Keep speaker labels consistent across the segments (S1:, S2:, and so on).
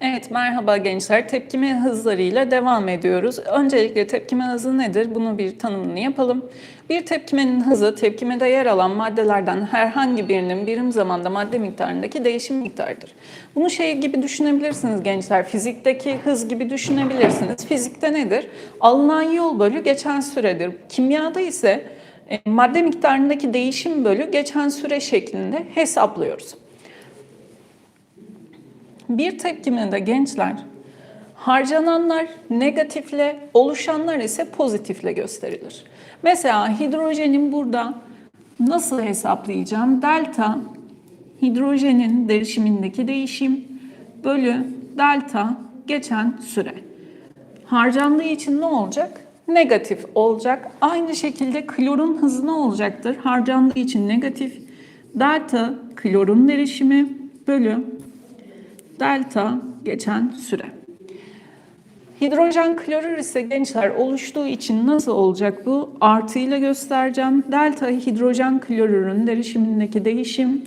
S1: Evet, merhaba gençler. Tepkime hızlarıyla devam ediyoruz. Öncelikle tepkime hızı nedir? Bunu bir tanımını yapalım. Bir tepkimenin hızı, tepkimede yer alan maddelerden herhangi birinin birim zamanda madde miktarındaki değişim miktarıdır. Bunu şey gibi düşünebilirsiniz gençler. Fizikteki hız gibi düşünebilirsiniz. Fizikte nedir? Alınan yol bölü geçen süredir. Kimyada ise e, madde miktarındaki değişim bölü geçen süre şeklinde hesaplıyoruz. Bir tepkimede gençler harcananlar negatifle, oluşanlar ise pozitifle gösterilir. Mesela hidrojenin burada nasıl hesaplayacağım? Delta hidrojenin derişimindeki değişim bölü delta geçen süre. Harcandığı için ne olacak? Negatif olacak. Aynı şekilde klorun hızı ne olacaktır? Harcandığı için negatif. Delta klorun derişimi bölü delta geçen süre. Hidrojen klorür ise gençler oluştuğu için nasıl olacak bu? Artıyla göstereceğim. Delta hidrojen klorürün derişimindeki değişim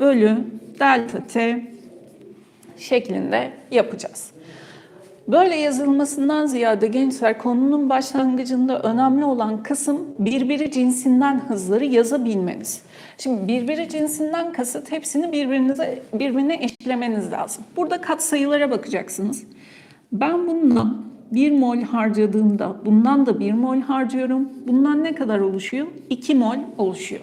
S1: bölü delta T şeklinde yapacağız. Böyle yazılmasından ziyade gençler konunun başlangıcında önemli olan kısım birbiri cinsinden hızları yazabilmeniz. Şimdi birbiri cinsinden kasıt hepsini birbirinize birbirine eşitlemeniz lazım. Burada katsayılara bakacaksınız. Ben bundan 1 mol harcadığımda bundan da 1 mol harcıyorum. Bundan ne kadar oluşuyor? 2 mol oluşuyor.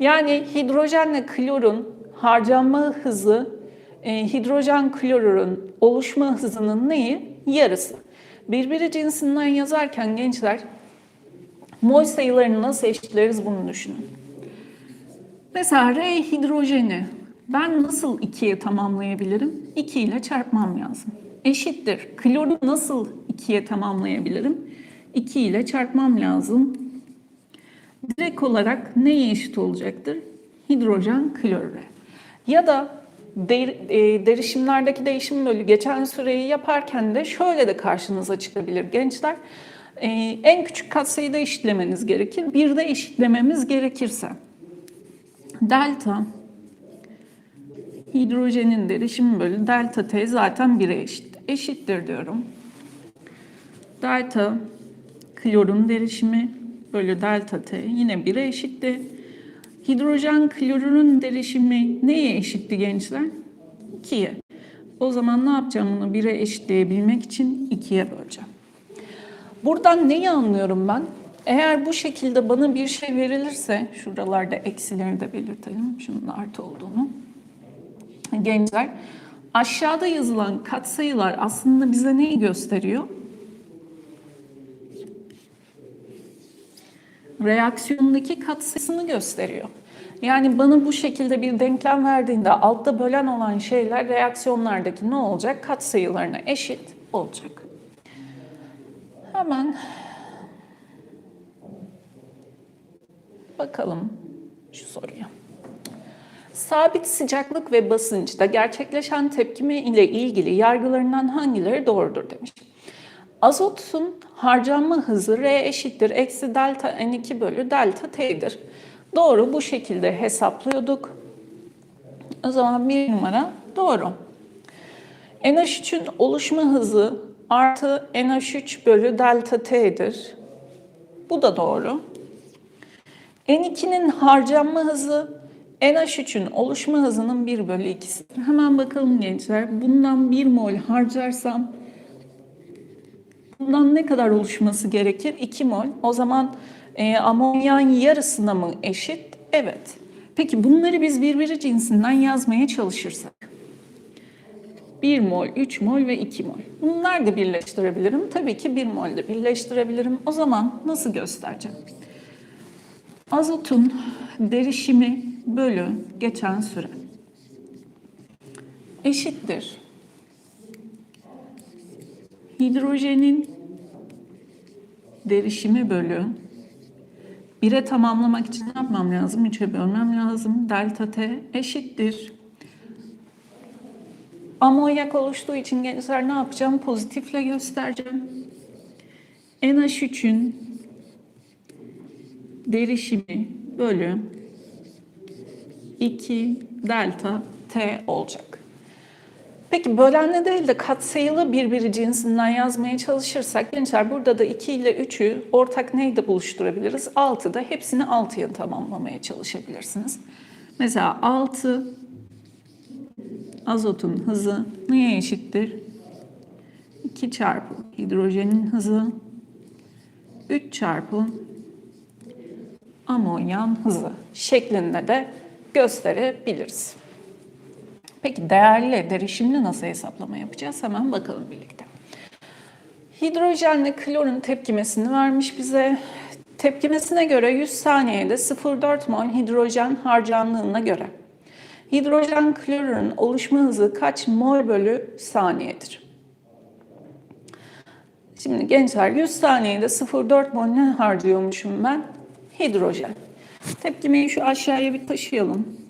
S1: Yani hidrojenle klorun harcanma hızı hidrojen klorürün oluşma hızının neyi? Yarısı. Birbiri cinsinden yazarken gençler mol sayılarını nasıl eşitleriz bunu düşünün. Mesela R hidrojeni ben nasıl 2'ye tamamlayabilirim? 2 ile çarpmam lazım. Eşittir. Kloru nasıl 2'ye tamamlayabilirim? 2 ile çarpmam lazım. Direkt olarak neye eşit olacaktır? Hidrojen klorüre. Ya da e, derişimlerdeki değişim bölü geçen süreyi yaparken de şöyle de karşınıza çıkabilir gençler. E, en küçük katsayıda eşitlemeniz gerekir. Bir de eşitlememiz gerekirse delta hidrojenin derişimi bölü delta T zaten 1'e eşit. Eşittir diyorum. Delta klorun derişimi bölü delta T yine 1'e eşitti. Hidrojen klorürün derişimi neye eşitti gençler? 2'ye. O zaman ne yapacağım bunu 1'e eşitleyebilmek için 2'ye böleceğim. Buradan neyi anlıyorum ben? Eğer bu şekilde bana bir şey verilirse, şuralarda eksileri de belirtelim, şunun artı olduğunu. Gençler, aşağıda yazılan katsayılar aslında bize neyi gösteriyor? Reaksiyondaki katsayısını gösteriyor. Yani bana bu şekilde bir denklem verdiğinde altta bölen olan şeyler reaksiyonlardaki ne olacak? Katsayılarına eşit olacak. Hemen Bakalım şu soruya. Sabit sıcaklık ve basınçta gerçekleşen tepkime ile ilgili yargılarından hangileri doğrudur demiş. Azotun harcanma hızı R eşittir eksi delta N2 bölü delta T'dir. Doğru bu şekilde hesaplıyorduk. O zaman bir numara doğru. NH3'ün oluşma hızı artı NH3 bölü delta T'dir. Bu da doğru. N2'nin harcanma hızı NH3'ün oluşma hızının 1 bölü 2'sidir. Hemen bakalım gençler. Bundan 1 mol harcarsam bundan ne kadar oluşması gerekir? 2 mol. O zaman e, amonyan yarısına mı eşit? Evet. Peki bunları biz birbiri cinsinden yazmaya çalışırsak. 1 mol, 3 mol ve 2 mol. Bunları da birleştirebilirim. Tabii ki 1 mol de birleştirebilirim. O zaman nasıl göstereceğim? Azotun derişimi bölü geçen süre eşittir. Hidrojenin derişimi bölü 1'e tamamlamak için ne yapmam lazım? 3'e bölmem lazım. Delta T eşittir. Amonyak oluştuğu için gençler ne yapacağım? Pozitifle göstereceğim. NH3'ün derişimi bölü 2 delta T olacak. Peki bölenle değil de katsayılı birbiri cinsinden yazmaya çalışırsak gençler burada da 2 ile 3'ü ortak neyde buluşturabiliriz? 6'da hepsini 6'ya tamamlamaya çalışabilirsiniz. Mesela 6 azotun hızı neye eşittir? 2 çarpı hidrojenin hızı 3 çarpı amonyan hızı şeklinde de gösterebiliriz. Peki değerli, derişimli nasıl hesaplama yapacağız? Hemen bakalım birlikte. Hidrojenle klorun tepkimesini vermiş bize. Tepkimesine göre 100 saniyede 0,4 mol hidrojen harcandığına göre hidrojen klorun oluşma hızı kaç mol bölü saniyedir? Şimdi gençler 100 saniyede 0,4 mol ne harcıyormuşum ben? Hidrojen. Tepkimeyi şu aşağıya bir taşıyalım.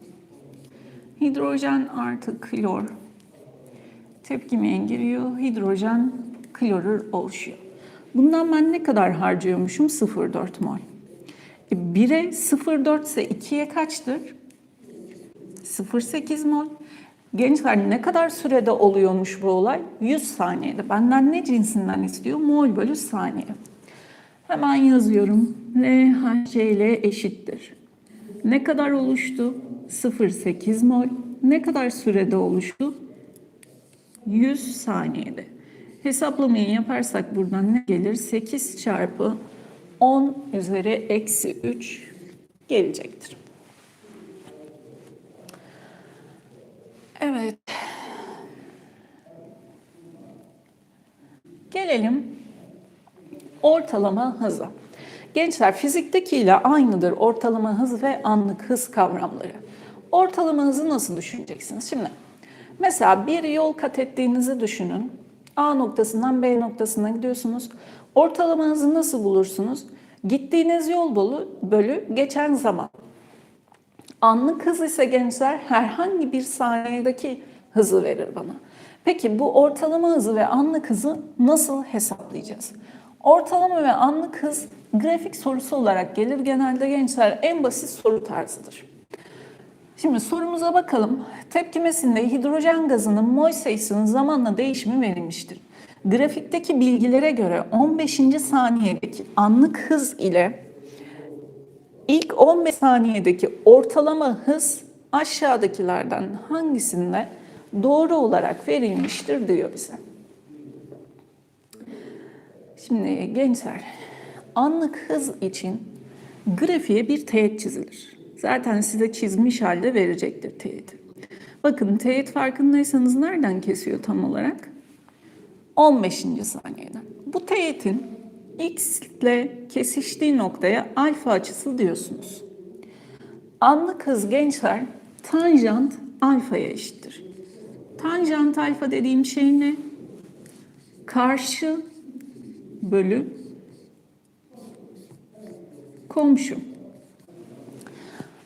S1: Hidrojen artı klor tepkimeye giriyor. Hidrojen klorür oluşuyor. Bundan ben ne kadar harcıyormuşum? 0,4 mol. E 1'e 0,4 ise 2'ye kaçtır? 0,8 mol. Gençler ne kadar sürede oluyormuş bu olay? 100 saniyede. Benden ne cinsinden istiyor? Mol bölü saniye. Hemen yazıyorum. LHCl eşittir. Ne kadar oluştu? 0,8 mol. Ne kadar sürede oluştu? 100 saniyede. Hesaplamayı yaparsak buradan ne gelir? 8 çarpı 10 üzeri eksi 3 gelecektir. Evet. Gelelim ortalama hıza. Gençler fiziktekiyle aynıdır ortalama hız ve anlık hız kavramları. Ortalama hızı nasıl düşüneceksiniz? Şimdi mesela bir yol kat ettiğinizi düşünün. A noktasından B noktasına gidiyorsunuz. Ortalama hızı nasıl bulursunuz? Gittiğiniz yol bölü, bölü geçen zaman. Anlık hız ise gençler herhangi bir saniyedeki hızı verir bana. Peki bu ortalama hızı ve anlık hızı nasıl hesaplayacağız? Ortalama ve anlık hız grafik sorusu olarak gelir. Genelde gençler en basit soru tarzıdır. Şimdi sorumuza bakalım. Tepkimesinde hidrojen gazının mol sayısının zamanla değişimi verilmiştir. Grafikteki bilgilere göre 15. saniyedeki anlık hız ile ilk 15 saniyedeki ortalama hız aşağıdakilerden hangisinde doğru olarak verilmiştir diyor bize. Şimdi gençler, anlık hız için grafiğe bir teğet çizilir. Zaten size çizmiş halde verecektir teğeti. Bakın teğet farkındaysanız nereden kesiyor tam olarak? 15. saniyeden. Bu teğetin x ile kesiştiği noktaya alfa açısı diyorsunuz. Anlık hız gençler tanjant alfaya eşittir. Tanjant alfa dediğim şey ne? Karşı bölü komşu.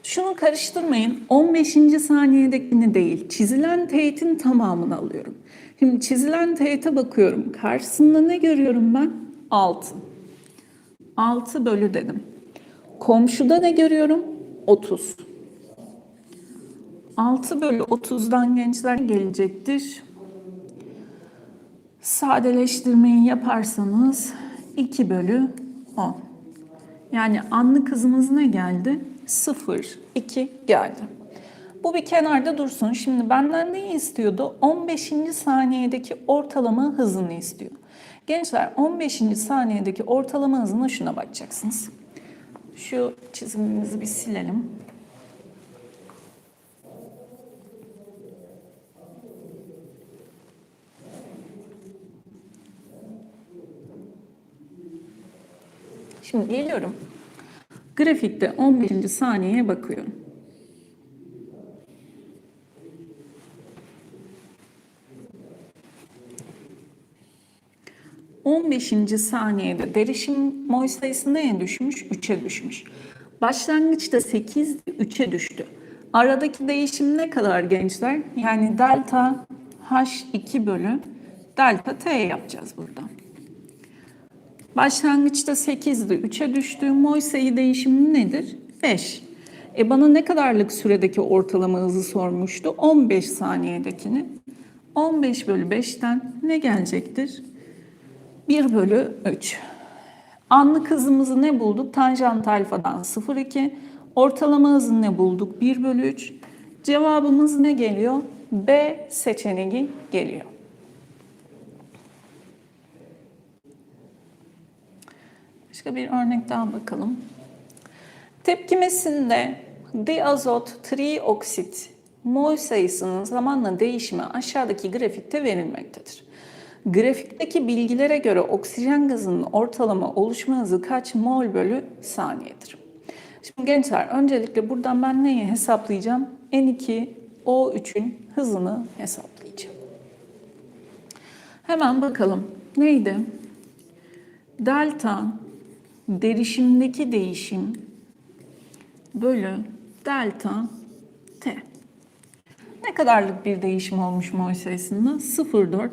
S1: Şunu karıştırmayın. 15. saniyedekini değil, çizilen teğetin tamamını alıyorum. Şimdi çizilen teğete bakıyorum. Karşısında ne görüyorum ben? 6. 6 bölü dedim. Komşuda ne görüyorum? 30. 6 bölü 30'dan gençler gelecektir. Sadeleştirmeyi yaparsanız 2 bölü 10. Yani anlık hızımız ne geldi? 0, 2 geldi. Bu bir kenarda dursun. Şimdi benden neyi istiyordu? 15. saniyedeki ortalama hızını istiyor. Gençler 15. saniyedeki ortalama hızına şuna bakacaksınız. Şu çizimimizi bir silelim. Şimdi geliyorum. Grafikte 15. saniyeye bakıyorum. On beşinci saniyede derişim mol sayısı neye düşmüş? 3'e düşmüş. Başlangıçta 8, 3'e düştü. Aradaki değişim ne kadar gençler? Yani delta H2 bölü delta T yapacağız buradan. Başlangıçta 8'di, 3'e düştü. Mol sayı değişimi nedir? 5. E bana ne kadarlık süredeki ortalama hızı sormuştu? 15 saniyedekini 15 bölü 5'ten ne gelecektir? 1 bölü 3. Anlık hızımızı ne bulduk? Tanjant alfadan 0,2. Ortalama hızı ne bulduk? 1 bölü 3. Cevabımız ne geliyor? B seçeneği geliyor. Başka bir örnek daha bakalım. Tepkimesinde diazot trioksit mol sayısının zamanla değişimi aşağıdaki grafikte verilmektedir. Grafikteki bilgilere göre oksijen gazının ortalama oluşma hızı kaç mol bölü saniyedir? Şimdi gençler öncelikle buradan ben neyi hesaplayacağım? N2O3'ün hızını hesaplayacağım. Hemen bakalım. Neydi? Delta derişimdeki değişim bölü delta t. Ne kadarlık bir değişim olmuş mol sayısında? 0,4.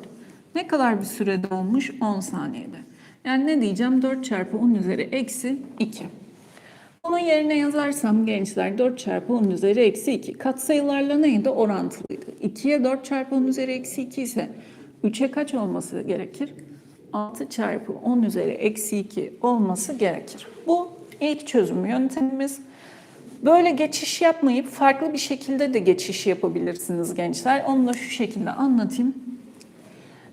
S1: Ne kadar bir sürede olmuş? 10 saniyede. Yani ne diyeceğim? 4 çarpı 10 üzeri eksi 2. Bunun yerine yazarsam gençler 4 çarpı 10 üzeri eksi 2. Katsayılarla neydi? Orantılıydı. 2'ye 4 çarpı 10 üzeri eksi 2 ise 3'e kaç olması gerekir? 6 çarpı 10 üzeri eksi 2 olması gerekir. Bu ilk çözüm yöntemimiz. Böyle geçiş yapmayıp farklı bir şekilde de geçiş yapabilirsiniz gençler. Onu da şu şekilde anlatayım.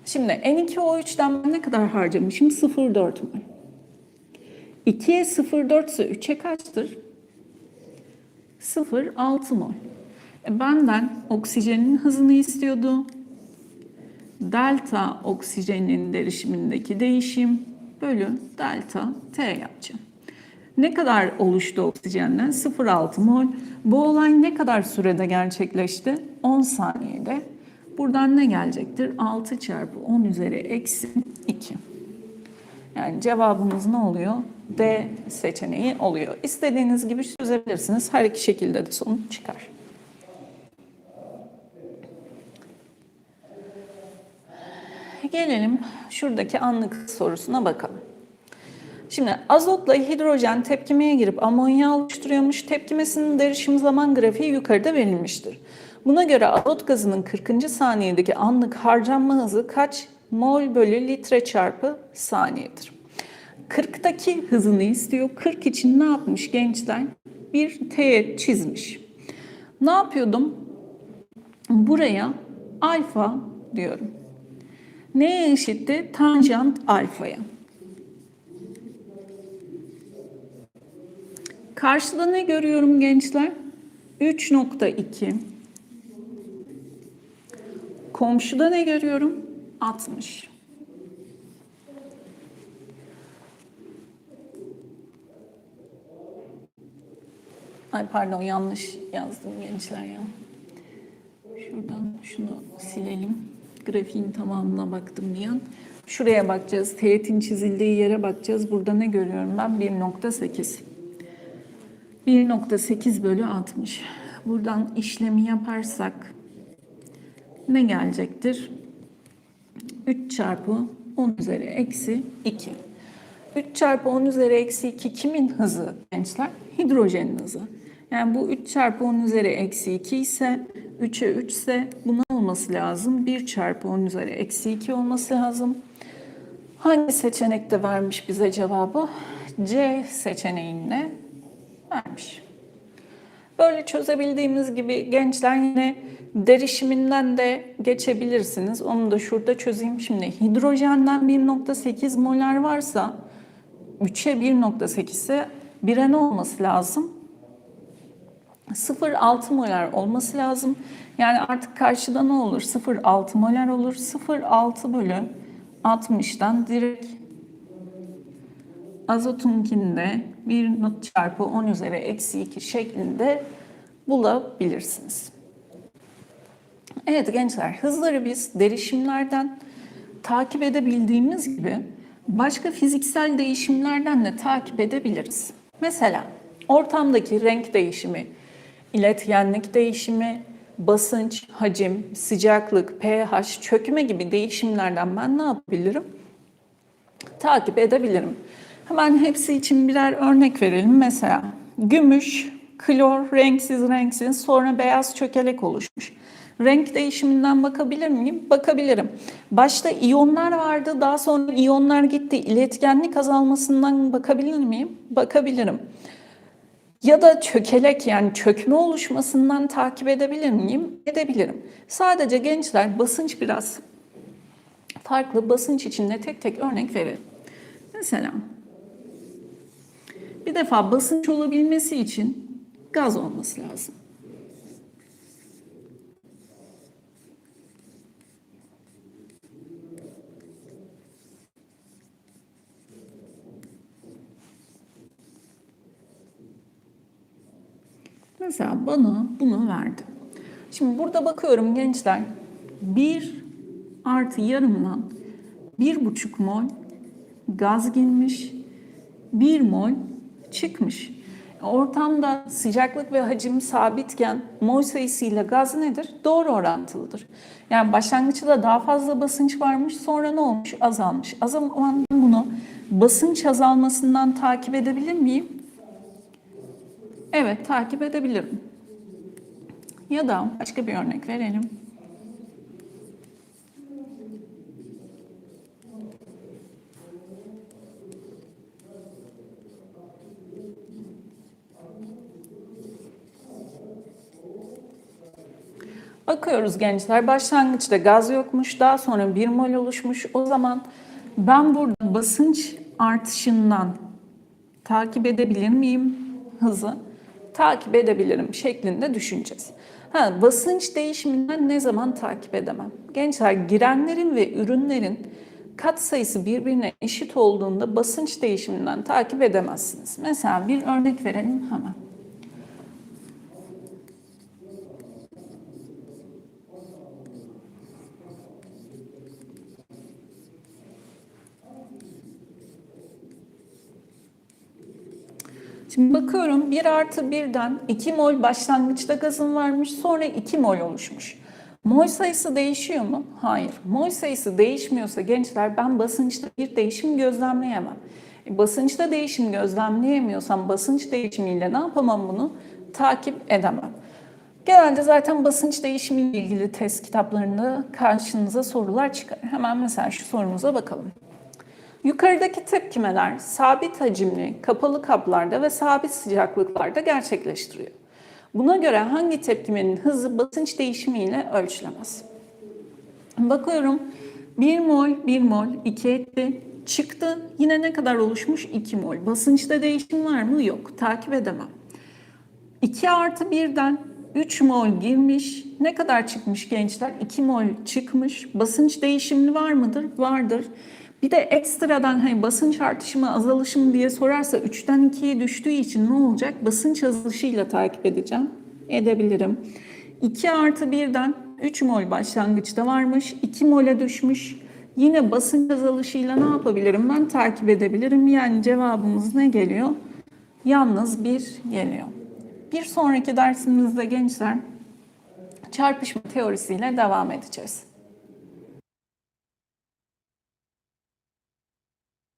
S1: Şimdi N2O3'ten ben ne kadar harcamışım? 0,4 mol. 2'ye 0,4 ise 3'e kaçtır? 0,6 mol. E benden oksijenin hızını istiyordu. Delta oksijenin derişimindeki değişim bölü delta T yapacağım. Ne kadar oluştu oksijenden? 0,6 mol. Bu olay ne kadar sürede gerçekleşti? 10 saniyede. Buradan ne gelecektir? 6 çarpı 10 üzeri eksi 2. Yani cevabımız ne oluyor? D seçeneği oluyor. İstediğiniz gibi çözebilirsiniz. Her iki şekilde de sonuç çıkar. Gelelim şuradaki anlık sorusuna bakalım. Şimdi azotla hidrojen tepkimeye girip amonya oluşturuyormuş. Tepkimesinin derişim zaman grafiği yukarıda verilmiştir. Buna göre azot gazının 40. saniyedeki anlık harcanma hızı kaç mol bölü litre çarpı saniyedir? 40'taki hızını istiyor. 40 için ne yapmış gençler? Bir teğet çizmiş. Ne yapıyordum? Buraya alfa diyorum. Neye eşitti? Tanjant alfaya. Karşıda ne görüyorum gençler? 3.2. Komşuda ne görüyorum? 60. Ay pardon yanlış yazdım gençler ya. Şuradan şunu silelim. Grafiğin tamamına baktım bir. Şuraya bakacağız. Teğetin çizildiği yere bakacağız. Burada ne görüyorum ben? 1.8. 1.8 bölü 60. Buradan işlemi yaparsak ne gelecektir? 3 çarpı 10 üzeri eksi 2. 3 çarpı 10 üzeri eksi 2 kimin hızı gençler? Hidrojenin hızı. Yani bu 3 çarpı 10 üzeri eksi 2 ise 3'e 3 ise bu olması lazım? 1 çarpı 10 üzeri eksi 2 olması lazım. Hangi seçenekte vermiş bize cevabı? C seçeneğinde vermiş. Böyle çözebildiğimiz gibi gençler yine derişiminden de geçebilirsiniz. Onu da şurada çözeyim. Şimdi hidrojenden 1.8 molar varsa 3'e 1.8 ise 1'e ne olması lazım? 0,6 molar olması lazım. Yani artık karşıda ne olur? 0,6 molar olur. 0,6 bölü 60'dan direkt azotunkinde 1 çarpı 10 üzeri eksi 2 şeklinde bulabilirsiniz. Evet gençler hızları biz derişimlerden takip edebildiğimiz gibi başka fiziksel değişimlerden de takip edebiliriz. Mesela ortamdaki renk değişimi, iletkenlik değişimi, basınç, hacim, sıcaklık, pH, çökme gibi değişimlerden ben ne yapabilirim? Takip edebilirim. Hemen hepsi için birer örnek verelim. Mesela gümüş, klor, renksiz renksiz sonra beyaz çökelek oluşmuş. Renk değişiminden bakabilir miyim? Bakabilirim. Başta iyonlar vardı, daha sonra iyonlar gitti. İletkenlik azalmasından bakabilir miyim? Bakabilirim. Ya da çökelek yani çökme oluşmasından takip edebilir miyim? Edebilirim. Sadece gençler basınç biraz farklı basınç içinde tek tek örnek verelim. Mesela bir defa basınç olabilmesi için gaz olması lazım. Mesela bana bunu verdi. Şimdi burada bakıyorum gençler. 1 artı yarımdan 1,5 mol gaz girmiş. 1 mol çıkmış. Ortamda sıcaklık ve hacim sabitken mol sayısı ile gaz nedir? Doğru orantılıdır. Yani başlangıçta daha fazla basınç varmış sonra ne olmuş? Azalmış. O zaman bunu basınç azalmasından takip edebilir miyim? Evet, takip edebilirim. Ya da başka bir örnek verelim. Bakıyoruz gençler, başlangıçta gaz yokmuş, daha sonra bir mol oluşmuş. O zaman ben burada basınç artışından takip edebilir miyim hızı? Takip edebilirim şeklinde düşüneceğiz. Ha, basınç değişiminden ne zaman takip edemem? Gençler girenlerin ve ürünlerin kat sayısı birbirine eşit olduğunda basınç değişiminden takip edemezsiniz. Mesela bir örnek verelim hemen. Şimdi bakıyorum 1 artı 1'den 2 mol başlangıçta gazın varmış sonra 2 mol oluşmuş. Mol sayısı değişiyor mu? Hayır. Mol sayısı değişmiyorsa gençler ben basınçta bir değişim gözlemleyemem. E, basınçta değişim gözlemleyemiyorsam basınç değişimiyle ne yapamam bunu? Takip edemem. Genelde zaten basınç değişimiyle ilgili test kitaplarında karşınıza sorular çıkar. Hemen mesela şu sorumuza bakalım. Yukarıdaki tepkimeler sabit hacimli, kapalı kaplarda ve sabit sıcaklıklarda gerçekleştiriyor. Buna göre hangi tepkimenin hızı basınç değişimiyle ölçülemez? Bakıyorum 1 mol, 1 mol, 2 etti, çıktı. Yine ne kadar oluşmuş? 2 mol. Basınçta değişim var mı? Yok. Takip edemem. 2 artı 1'den 3 mol girmiş. Ne kadar çıkmış gençler? 2 mol çıkmış. Basınç değişimli var mıdır? Vardır. Bir de ekstradan hani basınç artışı mı azalışı mı diye sorarsa 3'ten 2'ye düştüğü için ne olacak? Basınç azalışıyla takip edeceğim. Edebilirim. 2 artı 1'den 3 mol başlangıçta varmış. 2 mole düşmüş. Yine basınç azalışıyla ne yapabilirim? Ben takip edebilirim. Yani cevabımız ne geliyor? Yalnız 1 geliyor. Bir sonraki dersimizde gençler çarpışma teorisiyle devam edeceğiz.